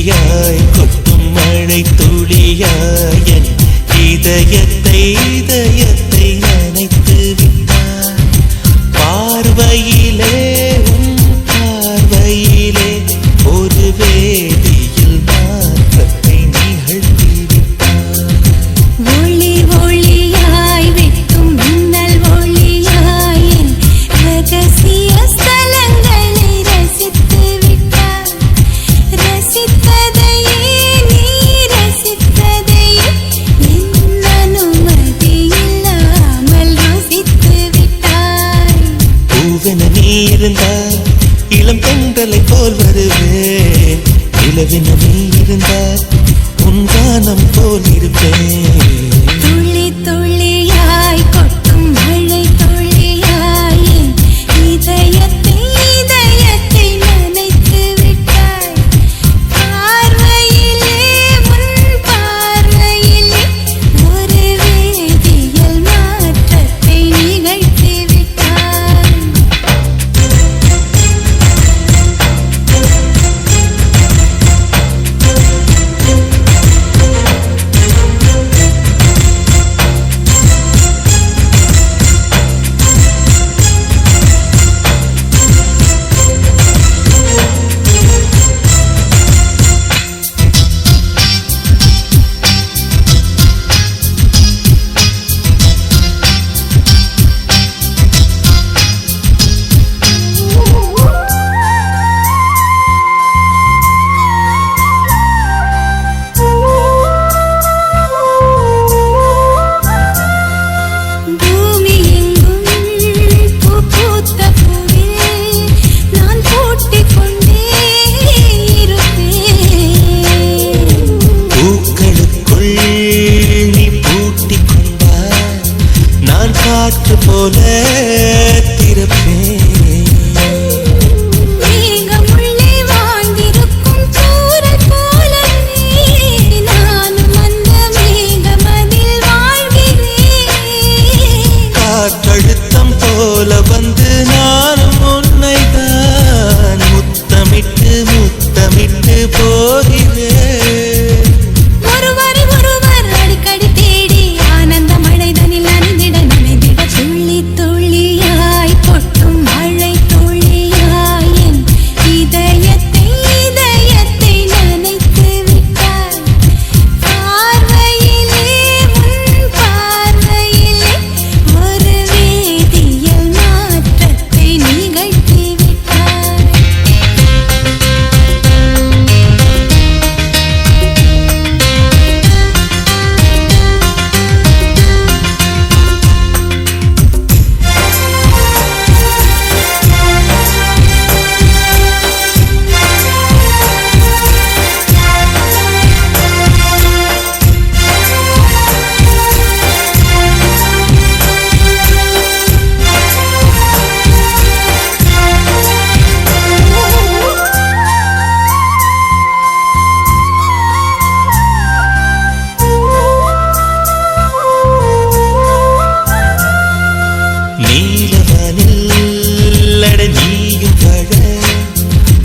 துளியாய் கொட்டும் மழை துளியாய் என் இதயத்தை இதயத்தை நினைத்து விட்டார் பார்வையில் நீ இருந்தால் இளம் பெண்களை போல் வருவேன். நிலவின இருந்தால் காற்று போல திருப்பேன் காற்றழுத்தம் போல வந்து நான்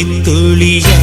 ஒளித்துளிய